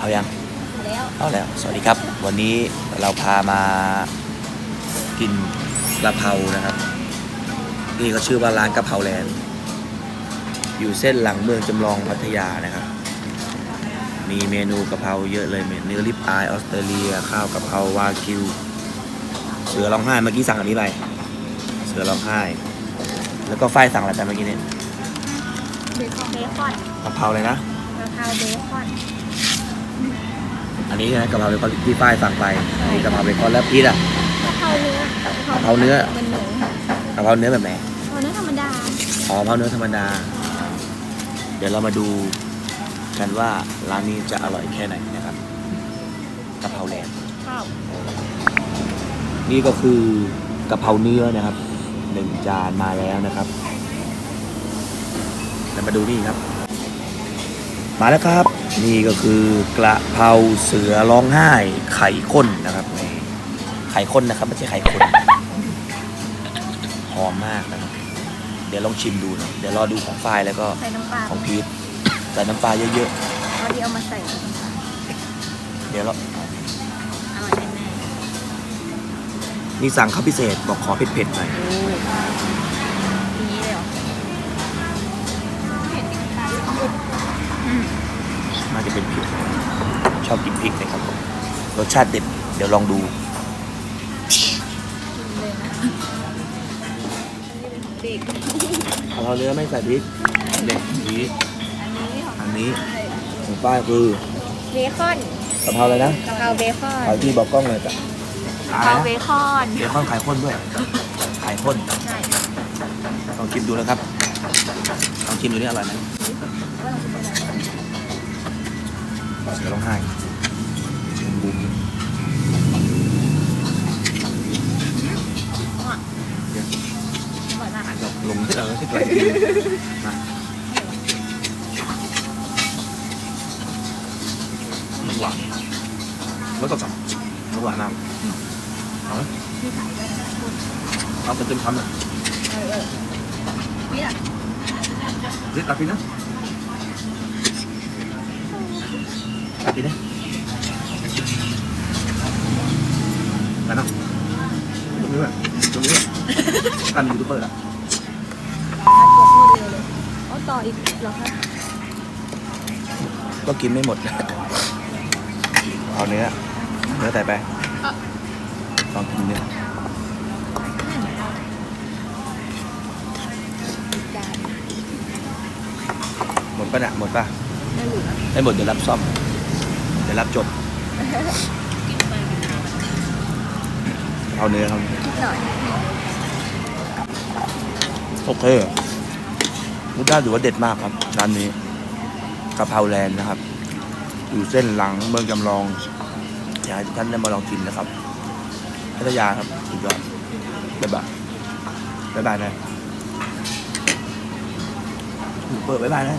เอายังแล้วเอาแล้ว สวัสดีครับ วันนี้เราพามากินกะเพรานะครับ นี่ก็ชื่อว่าร้านกะเพราแลนด์อยู่เส้นหลังเมืองจำลองพัทยานะครับ มีเมนูกะเพราเยอะเลยเมนูเนื้อริบอายออสเตรเลีย ข้าวกะเพราวากิว เสือร้องไห้เมื่อกี้สั่งอันนี้ไป เสือร้องไห้ แล้วก็ฝ้ายสั่งอะไรไปเมื่อกี้เนี่ยเบคอนเบคอนกะเพราเลยนะกะเพราเบคอน อันนี้นะกะเพราเบคอนที่ฝ้ายสั่งไปอันนี้กะเพราเบคอนแล้วพีทอะกะเพราเนื้อกะเพราเนื้อมันหมูกะเพราเนื้อแบบไหนกะเพราเนื้อธรรมดาอ๋อกะเพราเนื้อธรรมดา เดี๋ยวเรามาดูกันว่าร้านนี้จะอร่อยแค่ไหนนะครับกะเพราแลนด์ข้าวนี่ก็คือกะเพราเนื้อนะครับหนึ่งจานมาแล้วนะครับเรามาดูนี่ครับ มาแล้วครับ นี่ก็คือกระเพราเสือร้องไห้ไข่ข้นนะครับนี่ไข่ข้นนะครับไม่ใช่ไข่คนหอมมากนะครับ เดี๋ยวลองชิมดูนะเดี๋ยวรอดูของฝ้ายแล้วก็ใส่น้ำปลาของพีทใส่น้ำปลาเยอะเอาที่เอามาใส่ๆเดี๋ยวเราอร่อยแน่นี่สั่งข้าวพิเศษบอกขอเผ็ดๆหน่อยๆโอ้ทีนี้เลยเหรอเผ็ดติดตาอืม น่าจะเป็นพริกชอบกินพริกนะครับผมรสชาติเด็ดเดี๋ยวลองดูกินเลยนะอันนี้เป็นของเด็กกะเพราเนื้อไม่ใส่พริกเด็ดนี้อันนี้ของอันนี้ของป้ายคือเบคอนกะเพราอะไรนะกะเพราเบคอนขายที่บอกกล้องเลยจ้ะกะเพราเบคอนเบคอนไข่ข้นด้วยไข่ข้นใช่ลองชิมดูนะครับลองชิมดูนี่อร่อยไหม เสือร้องไห้บุ้มอร่อยมากอะลงที่เออที่ไกลมามันหวานแล้ว ก็สั่งมันหวานน้ำเอาไหมมีไข่ด้วยนะเอาไปเต็มคำเลยเออเออนี่แหละเรียกตัดพี่นะตัดพี่นะไปนะตรงนี้เลยตรงนี้เลยกันยูทูบเบอร์อะอ่ากดรวดเร็วเลยเอาต่ออีกเหรอคะก็กินไม่หมด เอาเนื้อ เนื้อใส่ไปลองกินเนื้อจานหมดปะเนี่ยหมดปะไม่เหลือไม่หมดเดี๋ยวรับซ่อม เดี๋ยวรับจบเอาเนื้อครับนิดหน่อยโอเคมุด้าถือว่าเด็ดมากครับร้านนี้กะเพราแลนด์นะครับ อยู่เส้นหลังเมืองจำลองอยากให้ทุกท่านได้มาลองกินนะครับพัทยาครับสุดยอดบ๊ายบายบ๊ายบายนะเปิดบ๊ายบายนะ